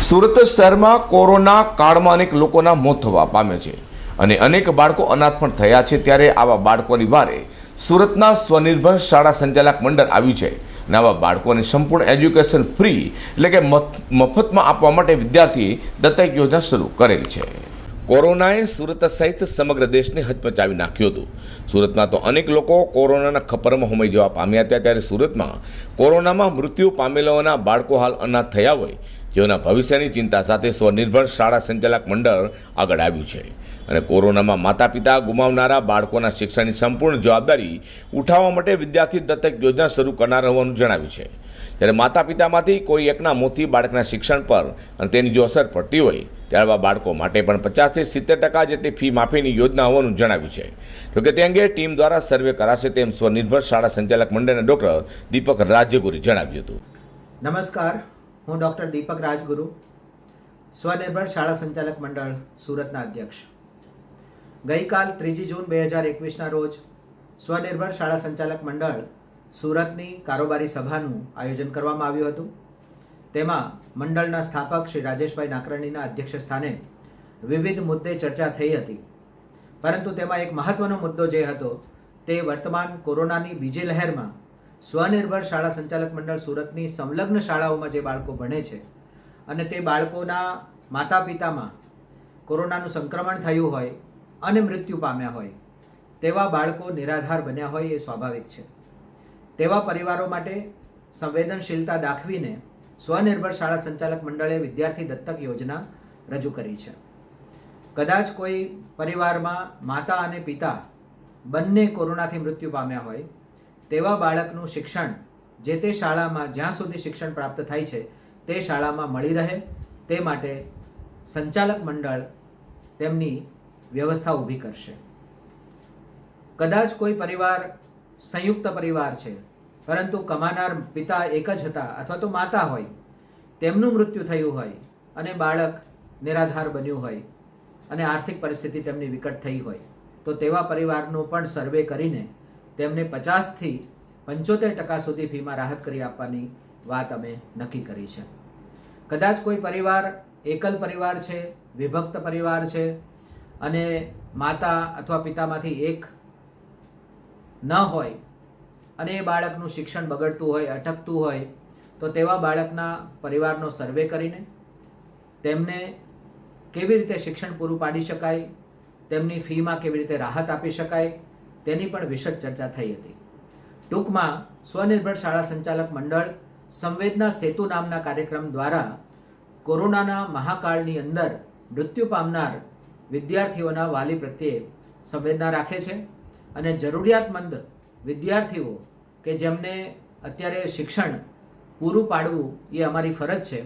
સુરત શહેરમાં કોરોના કાળમાં અનેક લોકોના મોત થવા પામ્યા છે અને અનેક બાળકો અનાથ પણ થયા છે ત્યારે આવા બાળકોની વારે સુરતના સ્વનિર્ભર શાળા સંચાલક મંડળ આવ્યું છે અને આવા બાળકોને સંપૂર્ણ એજ્યુકેશન ફ્રી એટલે કે મફ- મફતમાં આપવા માટે વિદ્યાર્થી દત્તક યોજના શરૂ કરેલ છે. કોરોનાએ સુરત સહિત સમગ્ર દેશને હચમચાવી નાખ્યું હતું. સુરતમાં તો અનેક લોકો કોરોનાના ખપરમાં હોમાઈ જવા પામ્યા હતા ત્યારે સુરતમાં કોરોનામાં મૃત્યુ પામેલાઓના બાળકો હાલ અનાથ થયા હોય જેઓના ભવિષ્યની ચિંતા સાથે સ્વનિર્ભર શાળા સંચાલક મંડળ આગળ આવ્યું છે. અને કોરોનામાં માતા પિતા ગુમાવનારા બાળકોના શિક્ષણની સંપૂર્ણ જવાબદારી ઉઠાવવા માટે વિદ્યાર્થી દત્તક યોજના શરૂ કરનાર હોવાનું જણાવ્યું છે. જ્યારે માતા પિતામાંથી કોઈ એકના મોથી બાળકના શિક્ષણ પર અને તેની જો અસર પડતી હોય ત્યારે આવા બાળકો માટે પણ પચાસથી સિત્તેર ટકા જેટલી ફી માફીની યોજના હોવાનું જણાવ્યું છે. જોકે તે અંગે ટીમ દ્વારા સર્વે કરાશે તેમ સ્વનિર્ભર શાળા સંચાલક મંડળના ડોક્ટર દીપક રાજ્યગુરી જણાવ્યું હતું. નમસ્કાર. હું ડૉક્ટર દીપક રાજગુરુ, સ્વનિર્ભર શાળા સંચાલક મંડળ સુરતના અધ્યક્ષ. ગઈકાલ ત્રીજી જૂન બે હજાર એકવીસના રોજ સ્વનિર્ભર શાળા સંચાલક મંડળ સુરતની કારોબારી સભાનું આયોજન કરવામાં આવ્યું હતું. તેમાં મંડળના સ્થાપક શ્રી રાજેશભાઈ નાકરાણીના અધ્યક્ષ સ્થાને વિવિધ મુદ્દે ચર્ચા થઈ હતી. પરંતુ તેમાં એક મહત્વનો મુદ્દો જે હતો તે વર્તમાન કોરોનાની બીજી લહેરમાં સ્વનિર્ભર શાળા સંચાલક મંડળ સુરતની સંલગ્ન શાળાઓમાં જે બાળકો ભણે છે અને તે બાળકોના માતા પિતામાં કોરોનાનું સંક્રમણ થયું હોય અને મૃત્યુ પામ્યા હોય, તેવા બાળકો નિરાધાર બન્યા હોય એ સ્વાભાવિક છે. તેવા પરિવારો માટે સંવેદનશીલતા દાખવીને સ્વનિર્ભર શાળા સંચાલક મંડળે વિદ્યાર્થી દત્તક યોજના રજૂ કરી છે. કદાચ કોઈ પરિવારમાં માતા અને પિતા બંને કોરોનાથી મૃત્યુ પામ્યા હોય તેવા બાળકનું શિક્ષણ જે તે શાળામાં જ્યાં સુધી શિક્ષણ પ્રાપ્ત થાય છે, તે શાળામાં મળી રહે. તે માટે સંચાલક મંડળ તેમની વ્યવસ્થા ઊભી કરશે. કદાચ કોઈ પરિવાર, સંયુક્ત પરિવાર છે, પરંતુ કમાનાર પિતા એક જ હતા અથવા તો માતા હોય. તેમનું મૃત્યુ થયું હોય અને બાળક નિરાધાર બન્યું હોય અને આર્થિક પરિસ્થિતિ તેમની વિકટ થઈ હોય, તો તેવા પરિવારનો પણ સર્વે કરીને તેમને પચાસથી પંચોતેર ટકા સુધી ફીમાં રાહત કરી આપવાની વાત અમે નક્કી કરી છે. કદાચ કોઈ પરિવાર, એકલ પરિવાર છે, વિભક્ત પરિવાર છે અને માતા અથવા પિતામાંથી એક ન હોય અને એ બાળકનું શિક્ષણ બગડતું હોય, અટકતું હોય, તો તેવા બાળકના પરિવારનો સર્વે કરીને તેમને કેવી રીતે શિક્ષણ પૂરું પાડી શકાય, તેમની ફીમાં કેવી રીતે રાહત આપી શકાય તેની પણ વિશદ ચર્ચા થઈ હતી. ટૂંકમાં સ્વનિર્ભર શાળા સંચાલક મંડળ સંવેદના સેતુ નામના કાર્યક્રમ દ્વારા કોરોનાના મહાકાળની અંદર મૃત્યુ પામનાર વિદ્યાર્થીઓના વાલી પ્રત્યે સંવેદના રાખે છે અને જરૂરિયાતમંદ વિદ્યાર્થીઓ કે જેમને અત્યારે શિક્ષણ પૂરું પાડવું એ અમારી ફરજ છે,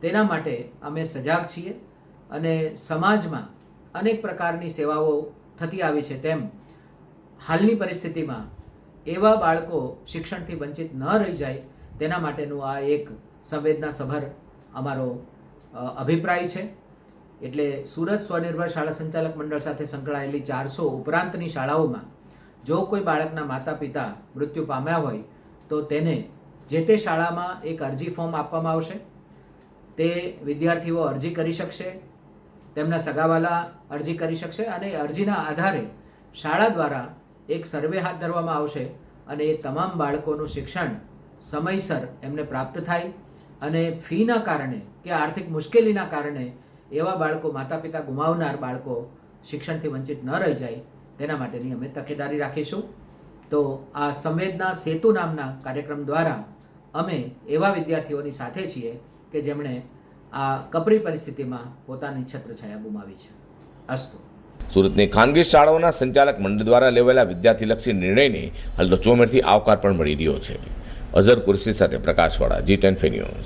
તેના માટે અમે સજાગ છીએ અને સમાજમાં અનેક પ્રકારની સેવાઓ થતી આવી છે તેમ હાલની પરિસ્થિતિમાં એવા બાળકો શિક્ષણથી વંચિત ન રહી જાય, તેના માટેનું આ એક સંવેદનાસભર અમારો અભિપ્રાય છે. એટલે સુરત સ્વનિર્ભર શાળા સંચાલક મંડળ સાથે સંકળાયેલી ચારસો ઉપરાંતની શાળાઓમાં જો કોઈ બાળકના માતા પિતા મૃત્યુ પામ્યા હોય, તો તેને જે તે શાળામાં એક અરજી ફોર્મ આપવામાં આવશે. તે વિદ્યાર્થીઓ અરજી કરી શકશે, તેમના સગાવાલા અરજી કરી શકશે અને અરજીના આધારે શાળા દ્વારા એક સર્વે હાથ ધરવામાં આવશે અને એ તમામ બાળકોનું શિક્ષણ સમયસર એમને પ્રાપ્ત થાય અને ફીના કારણે કે આર્થિક મુશ્કેલીના કારણે એવા બાળકો માતા પિતા ગુમાવનાર બાળકો શિક્ષણથી વંચિત ન રહી જાય, તેના માટેની અમે તકેદારી રાખીશું. તો આ સંવેદના સેતુ નામના કાર્યક્રમ દ્વારા અમે એવા વિદ્યાર્થીઓની સાથે છીએ કે જેમણે આ કપરી પરિસ્થિતિમાં પોતાની છત્રછાયા ગુમાવી છે. અસ્તુ. સુરતની ખાનગી શાળાઓના સંચાલક મંડળ દ્વારા લેવાયેલા વિદ્યાર્થીલક્ષી નિર્ણયને હાલ ચોમેરથી આવકાર પણ મળી રહ્યો છે. અઝર કુરશી સાથે પ્રકાશવાળા જી ટેન ન્યૂઝ.